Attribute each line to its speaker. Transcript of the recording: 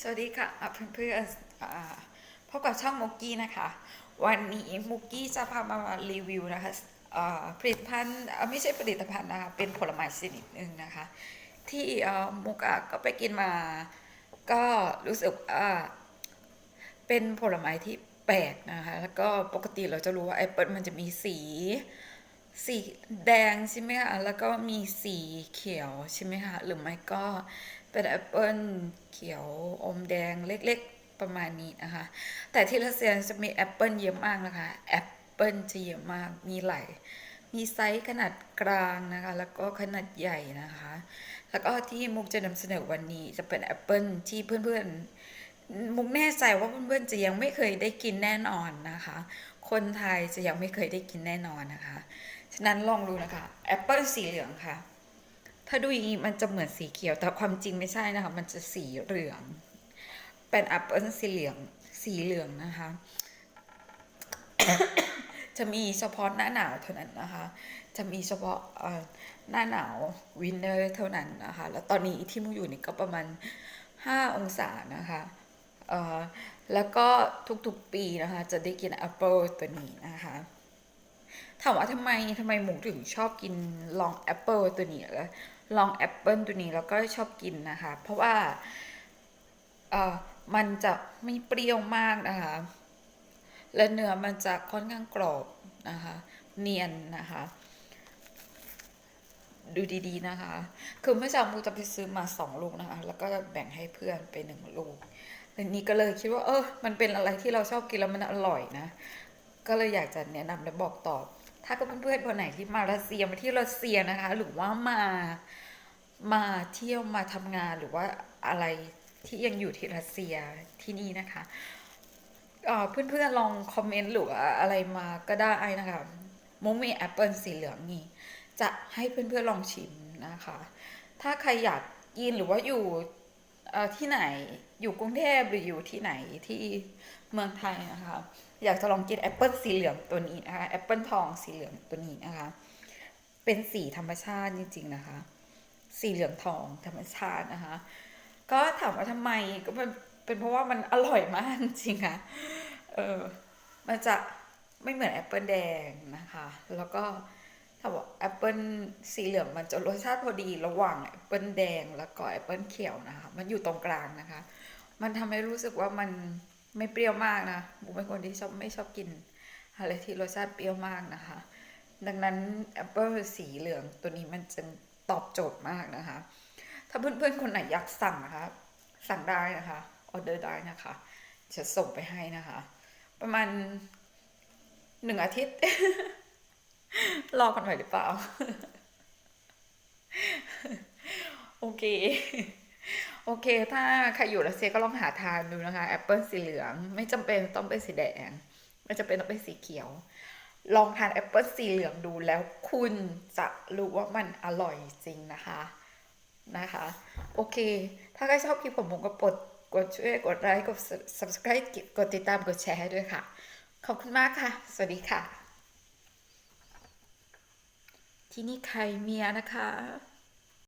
Speaker 1: สวัสดีค่ะเพื่อนๆอ่าพบกับช่องมุกกี้นะคะ วันนี้มุกกี้จะพามารีวิวนะคะผลิตภัณฑ์ไม่ใช่ผลิตภัณฑ์นะคะเป็นผลไม้ชนิดหนึ่งนะคะ ที่มุกอะก็ไปกินมา ก็รู้สึกเป็นผลไม้ที่แปลกนะคะ แล้วก็ปกติเราจะรู้ว่าแอปเปิลมันจะมีสี สีแดงใช่ไหมคะแล้วก็มีสีเขียวใช่ไหมคะหรือไม่ก็ เป็นแอปเปิลเขียวอมแดงเล็กๆประมาณนี้นะคะ แต่ที่รัสเซียจะมีแอปเปิลเยอะมากนะคะแอปเปิลจะเยอะมากมีหลายมีไซส์ขนาดกลางนะคะ แล้วก็ขนาดใหญ่นะคะ แล้วก็ที่มุกจะนำเสนอวันนี้จะเป็นแอปเปิลที่เพื่อนๆ มุกแน่ใจว่าเพื่อนๆจะยังไม่เคยได้กินแน่นอนนะคะ คนไทยจะยังไม่เคยได้กินแน่นอนนะคะ ฉะนั้นลองดูนะคะแอปเปิลสีเหลืองค่ะ ถ้าดูอย่างนี้มันจะเหมือนสีเขียว แต่ความจริงไม่ใช่นะคะ มันจะสีเหลือง เป็นแอปเปิลสีเหลือง สีเหลืองนะคะ จะมีเฉพาะหน้าหนาวเท่านั้นนะคะ จะมีเฉพาะหน้าหนาววินเนอร์เท่านั้นนะคะ แล้วตอนนี้ที่มุอยู่นี่ก็ประมาณ 5 องศานะคะแล้วก็ทุกๆปีนะคะ จะได้กินแอปเปิลตัวนี้นะคะถามว่าทำไมทำไมหมูถึงชอบกินลองแอปเปิลตัวนี้ล้ว ลองแอปเปิลตัวนี้แล้วก็ชอบกินนะคะ เพราะว่าเอ่อมันจะไม่เปรี้ยวมากนะคะ และเนื้อมันจะค่อนข้างกรอบนะคะ เนียนนะคะ ดูดีๆนะคะ คือเมื่อเช้ามูจะไปซื้อมาสองลูกนะคะ แล้วก็แบ่งให้เพื่อนไปหนึ่งลูกทีนี้ก็เลยคิดว่า เออ มันเป็นอะไรที่เราชอบกินแล้วมันอร่อยนะ ก็เลยอยากจะแนะนำและบอกต่อ ถ้าก็เพื่อนๆคนไหนที่มารัสเซียมาที่รัสเซียนะคะ หรือว่ามามาเที่ยวมาทำงานหรือว่าอะไรที่ยังอยู่ที่รัสเซียที่นี่นะคะเอ่อเพื่อนๆลองคอมเมนต์หรืออะไรมาก็ได้นะคะมุกมีแอปเปิลสีเหลืองนี่จะให้เพื่อนๆลองชิมนะคะ ถ้าใครอยากกินหรือว่าอยู่ ที่ไหนอยู่กรุงเทพหรืออยู่ที่ไหนที่เมืองไทยนะคะ อยากจะลองกินแอปเปิลสีเหลืองตัวนี้นะคะแอปเปิลทองสีเหลืองตัวนี้นะคะ เป็นสีธรรมชาติจริง ๆนะคะ สีเหลืองทองธรรมชาตินะคะ ก็ถามว่าทำไมก็เป็นเป็นเพราะว่ามันอร่อยมากจริงๆค่ะเออมันจะไม่เหมือนแอปเปิลแดงนะคะ แล้วก็ ถ้าบอกแอปเปิลสีเหลืองมันจะรสชาติพอดีระหว่างแอปเปิลแดงแล้วก็แอปเปิลเขียวนะคะ มันอยู่ตรงกลางนะคะ มันทำให้รู้สึกว่ามันไม่เปรี้ยวมากนะบุมเป็นคนที่ชอบไม่ชอบกินอะไรที่รสชาติเปรี้ยวมากนะคะ ดังนั้นแอปเปิลสีเหลืองตัวนี้มันจะตอบโจทย์มากนะคะ ถ้าเพื่อนๆคนไหนอยากสั่งนะคะ สั่งได้นะคะออเดอร์ได้นะคะจะส่งไปให้นะคะ ประมาณหนึ่งอาทิตย์ รอกันหน่อยหรือเปล่า โอเค โอเค ถ้าใครอยู่รัสเซียก็ลองหาทานดูนะคะแอปเปิลสีเหลือง ไม่จำเป็นต้องเป็นสีแดง ไม่จำเป็นต้องเป็นสีเขียว ลองทานแอปเปิลสีเหลืองดูแล้วคุณจะรู้ว่ามันอร่อยจริงนะคะนะคะ โอเค ถ้าใครชอบคลิปผมผมก็กดกดช่วยกดไลค์กด subscribe กดติดตามกดแชร์ให้ด้วยค่ะ ขอบคุณมากค่ะ สวัสดีค่ะ ที่นี่ใครเมียนะคะ